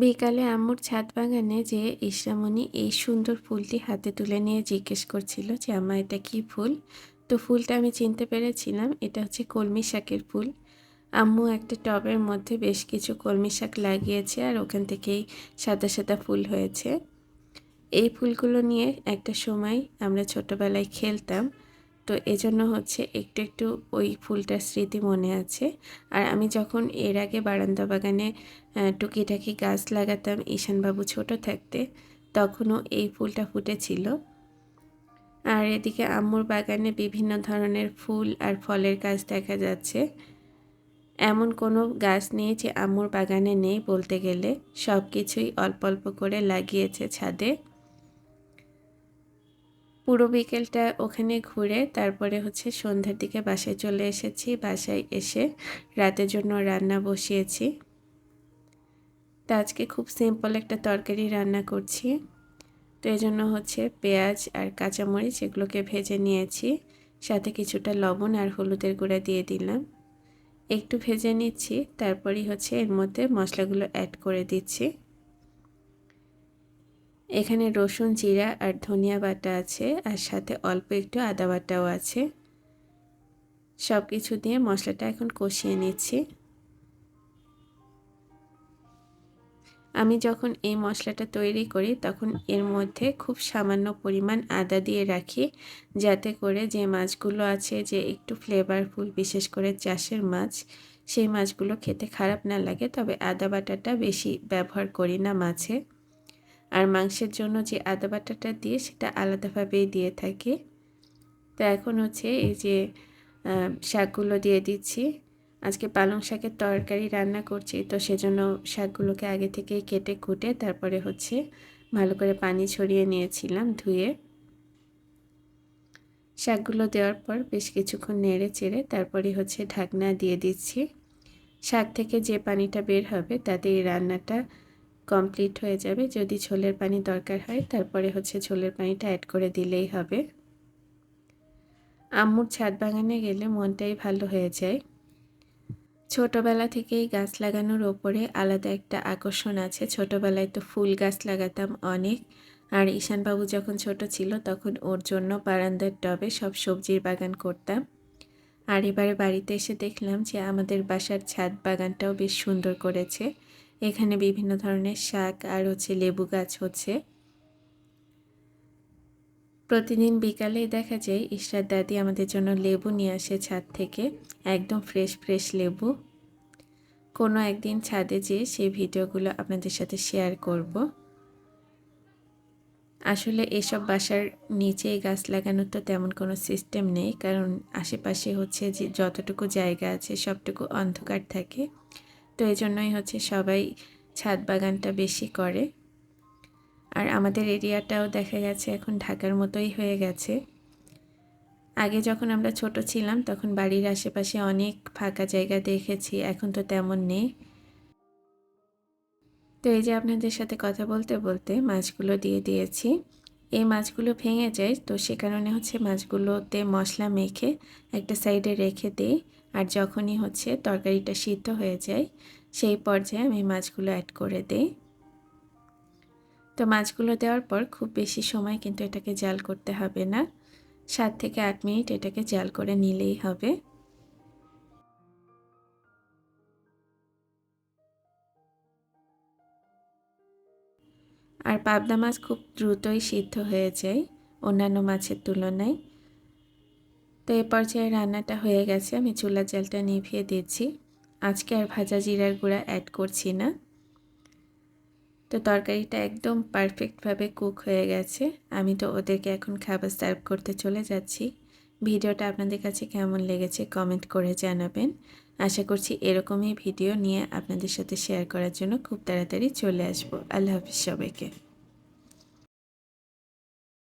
বিকালে আম্মুর ছাদ বাগানে যে ইসরামণি এই সুন্দর ফুলটি হাতে তুলে নিয়ে জিজ্ঞেস করছিল যে, আম্মা, এটা কি ফুল? তো ফুলটা আমি চিনতে পেরেছিলাম, এটা হচ্ছে কলমি শাকের ফুল। আম্মু একটা টবের মধ্যে বেশ কিছু কলমি শাক লাগিয়েছে আর ওখান থেকেই সাদা সাদা ফুল হয়েছে। এই ফুলগুলো নিয়ে একটা সময় আমরা ছোটোবেলায় খেলতাম। তো এজন্য হচ্ছে একটু একটু ওই ফুলটার স্মৃতি মনে আছে। আর আমি যখন এর আগে বারান্দা বাগানে টুকিটাকি গাছ লাগাতাম ঈশানবাবু ছোট থাকতে, তখনও এই ফুলটা ফুটেছিল। আর এদিকে আম্মুর বাগানে বিভিন্ন ধরনের ফুল আর ফলের গাছ দেখা যাচ্ছে। এমন কোনো গাছ নেই যে আম্মুর বাগানে নেই বলতে গেলে। সব কিছুই অল্প অল্প করে লাগিয়েছে ছাদে। পুরো বিকেলটা ওখানে ঘুরে তারপরে হচ্ছে সন্ধ্যার দিকে বাসায় চলে এসেছি। বাসায় এসে রাতের জন্য রান্না বসিয়েছি। তা আজকে খুব সিম্পল একটা তরকারি রান্না করছি। তো এই জন্য হচ্ছে পেঁয়াজ আর কাঁচামরিচ এগুলোকে ভেজে নিয়েছি। সাথে কিছুটা লবণ আর হলুদের গুঁড়া দিয়ে দিলাম। একটু ভেজে নিচ্ছি, তারপরেই হচ্ছে এর মধ্যে মশলাগুলো অ্যাড করে দিচ্ছি। এখানে রসুন, জিরা আর ধনিয়া বাটা আছে, আর সাথে অল্প একটু আদা বাটাও আছে। সব কিছু দিয়ে মশলাটা এখন কষিয়ে নিচ্ছি। আমি যখন এই মশলাটা তৈরি করি, তখন এর মধ্যে খুব সামান্য পরিমাণ আদা দিয়ে রাখি, যাতে করে যে মাছগুলো আছে, যে একটু ফ্লেভারফুল বিশেষ করে চাষের মাছ, সেই মাছগুলো খেতে খারাপ না লাগে, তবে আদা বাটাটা বেশি ব্যবহার করি না মাছে। আর মাংসের জন্য যে আদা বাটাটা দিয়ে সেটা আলাদাভাবেই দিয়ে থাকি। তো এখন হচ্ছে এই যে শাকগুলো দিয়ে দিচ্ছি। আজকে পালং শাকের তরকারি রান্না করছি, তো সেজন্য শাকগুলোকে আগে থেকেই কেটে কুটে তারপরে হচ্ছে ভালো করে পানি ছড়িয়ে নিয়েছিলাম ধুয়ে। শাকগুলো দেওয়ার পর বেশ কিছুক্ষণ নেড়ে চেড়ে তারপরে হচ্ছে ঢাকনা দিয়ে দিচ্ছি। শাক থেকে যে পানিটা বের হবে তাতে এই রান্নাটা কমপ্লিট হয়ে যাবে যদি ঝোলের পানি দরকার হয়। তারপরে হচ্ছে ঝোলের পানিটা অ্যাড করে দিলেই হবে। আম্মুর ছাদ বাগানে গেলে মনটাই ভালো হয়ে যায়। ছোটোবেলা থেকেই গাছ লাগানোর ওপরে আলাদা একটা আকর্ষণ আছে। ছোটোবেলায় তো ফুল গাছ লাগাতাম অনেক। আর ঈশানবাবু যখন ছোট ছিল তখন ওর জন্য বারান্দার টবে সব সবজির বাগান করতাম। আর এবারে বাড়িতে এসে দেখলাম যে আমাদের বাসার ছাদ বাগানটাও বেশ সুন্দর করেছে। এখানে বিভিন্ন ধরনের শাক আর হচ্ছে লেবু গাছ হচ্ছে। প্রতিদিন বিকালেই দেখা যায়, ইশরাত দাদি আমাদের জন্য লেবু নিয়ে আসে ছাদ থেকে, একদম ফ্রেশ ফ্রেশ লেবু। কোনো একদিন ছাদে যেয়ে সেই ভিডিওগুলো আপনাদের সাথে শেয়ার করব। আসলে এসব বাসার নিচে গাছ লাগানোর তো তেমন কোনো সিস্টেম নেই, কারণ আশেপাশে হচ্ছে যে যতটুকু জায়গা আছে সবটুকু অন্ধকার থাকে। তো এই জন্যই হচ্ছে সবাই ছাদ বাগানটা বেশি করে। আর আমাদের এরিয়াটাও দেখা গেছে এখন ঢাকার মতোই হয়ে গেছে। আগে যখন আমরা ছোট ছিলাম, তখন বাড়ির আশেপাশে অনেক ফাঁকা জায়গা দেখেছি, এখন তো তেমন নেই। তো এই যে আপনাদের সাথে কথা বলতে বলতে মাছগুলো দিয়ে দিয়েছি। এই মাছগুলো ভেঙে যায়। তো সে কারণে হচ্ছে মাছগুলোতে মশলা মেখে একটা সাইডে রেখে দিই। আর যখনই হচ্ছে তরকারিটা সিদ্ধ হয়ে যায়, সেই পর্যায়ে আমি মাছগুলো অ্যাড করে দিই। তো মাছগুলো দেওয়ার পর খুব বেশি সময় কিন্তু এটাকে জাল করতে হবে না। সাত থেকে আট মিনিট এটাকে জাল করে নিলেই হবে। আর পাবদা মাছ খুব দ্রুতই সিদ্ধ হয়ে যায় অন্যান্য মাছের তুলনায়। তো এ পর্যায়ে রান্নাটা হয়ে গেছে, আমি চুলা জালটা নিভিয়ে দিচ্ছি। আজকে আর ভাজা জিরার গুঁড়া অ্যাড করছি না। তো তরকারিটা একদম পারফেক্টভাবে কুক হয়ে গেছে। আমি তো ওদেরকে এখন খাবার সার্ভ করতে চলে যাচ্ছি। ভিডিওটা আপনাদের কাছে কেমন লেগেছে কমেন্ট করে জানাবেন। আশা করছি এরকমই ভিডিও নিয়ে আপনাদের সাথে শেয়ার করার জন্য খুব তাড়াতাড়ি চলে আসব। আল্লাহ হাফিজ সবাইকে।